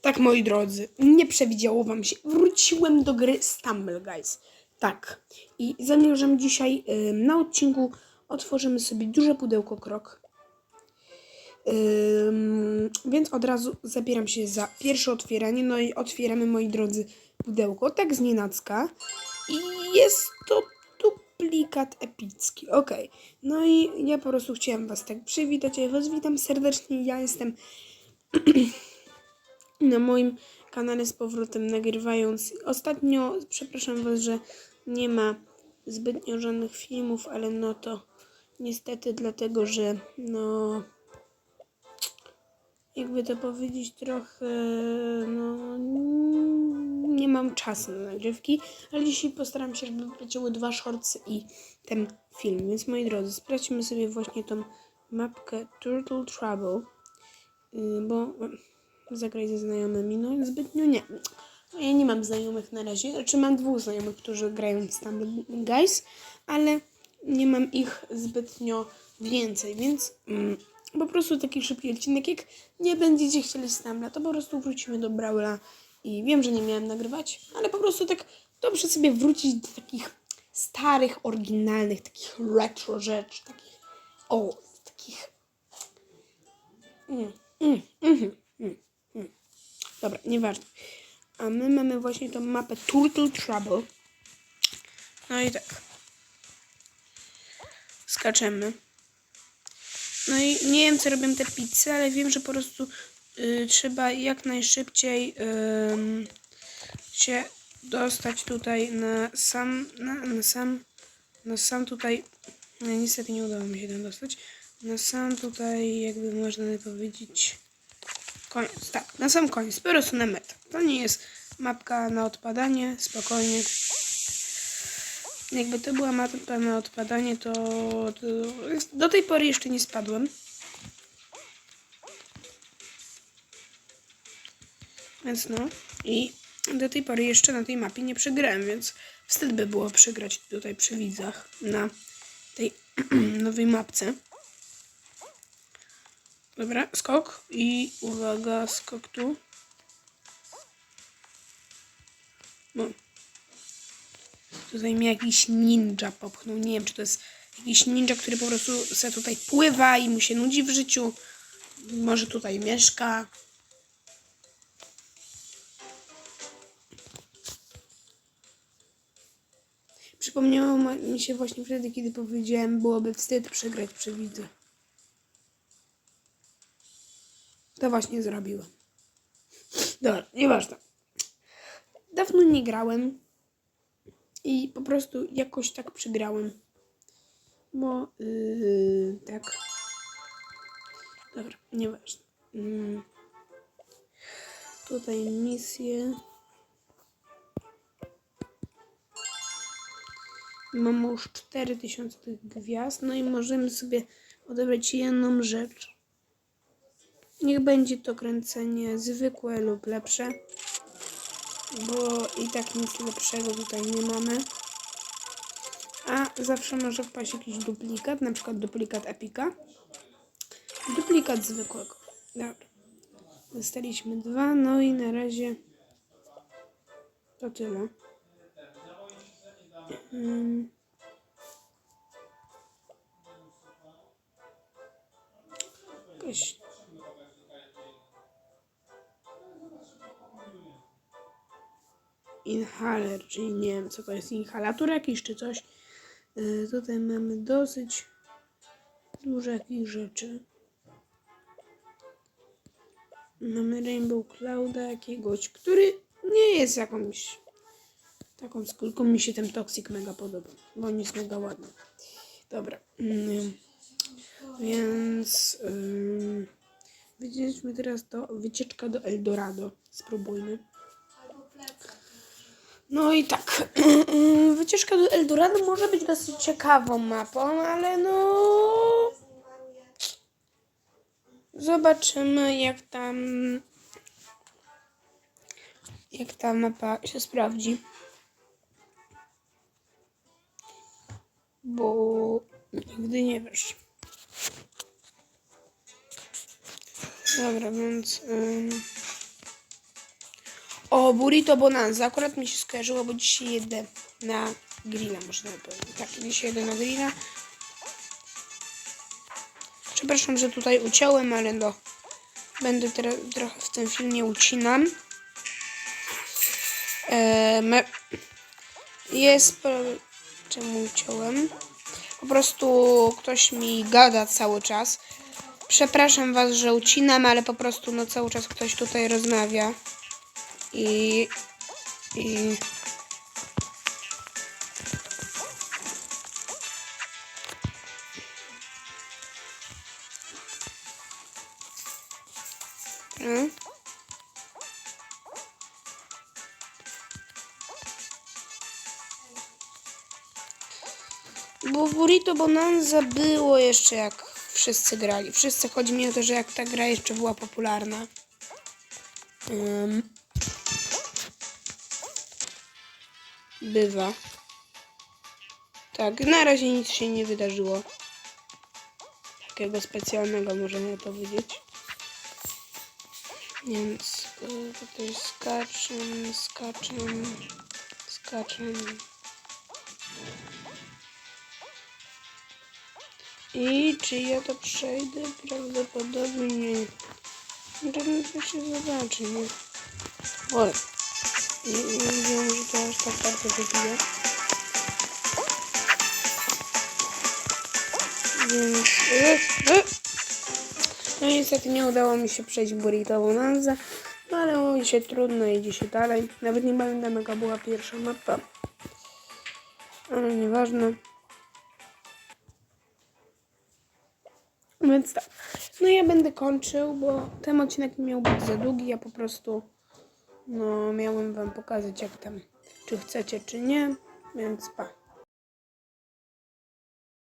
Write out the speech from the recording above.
Tak, moi drodzy, nie przewidziało wam się. Wróciłem do gry Stumble Guys. Tak. I zamierzam dzisiaj na odcinku otworzymy sobie duże pudełko krok. Więc od razu zabieram się za pierwsze otwieranie. No i otwieramy, moi drodzy, pudełko. Tak z nienacka. I jest to duplikat epicki. Okej. No i ja po prostu chciałem was tak przywitać. Ja was witam serdecznie. Ja jestem na moim kanale z powrotem nagrywając. Ostatnio, przepraszam Was, że nie ma zbytnio żadnych filmów, ale no to niestety dlatego, że no jakby to powiedzieć trochę no nie mam czasu na nagrywki, ale dzisiaj postaram się, żeby wleciały dwa shortsy i ten film. Więc moi drodzy, sprawdźmy sobie właśnie tą mapkę Turtle Trouble. Yy, bo zagrać ze znajomymi, no zbytnio nie. No, Ja nie mam znajomych na razie, znaczy mam dwóch znajomych, którzy grają w Stumble Guys, ale nie mam ich zbytnio więcej, więc mm, po prostu taki szybki odcinek, jak nie będziecie chcieli Stumbla, to po prostu wrócimy do Brawla i wiem, że nie miałem nagrywać, ale po prostu tak dobrze sobie wrócić do takich starych, oryginalnych, takich retro rzeczy, takich, o, takich Mm, mm, mhm, mm, mm. Dobra, nieważne. A my mamy właśnie tą mapę Turtle Trouble. No i tak. Skaczemy. No i nie wiem, co robią te pizze, ale wiem, że po prostu y, trzeba jak najszybciej ym, się dostać tutaj na sam, na, na sam, na sam tutaj, no niestety nie udało mi się tam dostać, na sam tutaj, jakby można powiedzieć, koniec, tak, na sam koniec, po prostu na metę. To nie jest mapka na odpadanie, spokojnie. Jakby to była mapa na odpadanie, to, to do tej pory jeszcze nie spadłem. Więc no, i do tej pory jeszcze na tej mapie nie przegrałem, więc wstyd by było przegrać tutaj przy widzach na tej nowej mapce. Dobra, skok i uwaga, skok tu. No. Tutaj mnie jakiś ninja popchnął. Nie wiem, czy to jest jakiś ninja, który po prostu se tutaj pływa i mu się nudzi w życiu. Może tutaj mieszka. Przypomniało mi się właśnie wtedy, kiedy powiedziałem, byłoby wstyd przegrać przy To właśnie zrobiłem. Dobra, nieważne. Dawno nie grałem i po prostu jakoś tak przegrałem. Bo yy, tak. Dobra, nieważne. Mm. Tutaj misje. Mam już 4000 tych gwiazd, no i możemy sobie odebrać jedną rzecz. Niech będzie to kręcenie zwykłe lub lepsze, bo i tak nic lepszego tutaj nie mamy. A zawsze może wpaść jakiś duplikat, na przykład duplikat epika. Duplikat zwykłego. Dobra. Dostaliśmy dwa, no i na razie to tyle. Mm. Jakaś inhaler, czyli nie wiem co to jest, inhalator jakiś czy coś. Yy, tutaj mamy dosyć dużo jakichś rzeczy. Mamy Rainbow Clouda jakiegoś, który nie jest jakąś taką skórką. Mi się ten Toxic mega podoba, bo on jest mega ładny. Dobra. Mm, więc yy, widzieliśmy teraz do wycieczka do Eldorado. Spróbujmy. No i tak. Wycieczka do Eldorado może być dosyć ciekawą mapą, ale no. Zobaczymy, jak tam. Jak ta mapa się sprawdzi. Bo nigdy nie wiesz. Dobra, więc. O, burrito bonanza. Akurat mi się skojarzyło, bo dzisiaj jedę na grilla, można powiedzieć. Tak, dzisiaj jedę na grilla. Przepraszam, że tutaj uciąłem, ale no, będę tro- trochę w tym filmie ucinam. Ehm, jest... Czemu uciąłem? Po prostu ktoś mi gada cały czas. Przepraszam was, że ucinam, ale po prostu no cały czas ktoś tutaj rozmawia. I... I... Hmm? Bo Burrito Bonanza było jeszcze jak wszyscy grali. Wszyscy chodzi mi o to, że jak ta gra jeszcze była popularna. Ym. Bywa. Tak, na razie nic się nie wydarzyło. Takiego specjalnego możemy powiedzieć. Więc y, tutaj skaczę, skaczę, skaczę. I czy ja to przejdę? Prawdopodobnie to się zobaczy, nie? Nie, wiedziałam, że to aż tak bardzo wybije. Więc... y, y. No niestety nie udało mi się przejść Burrito Bonanza. No ale mówi się trudno, idzie się dalej. Nawet nie pamiętam jaka była pierwsza mapa. Ale nieważne. Więc tak. No ja będę kończył, bo ten odcinek miał być za długi. Ja po prostu no miałem wam pokazać jak tam, czy chcecie, czy nie. Więc pa.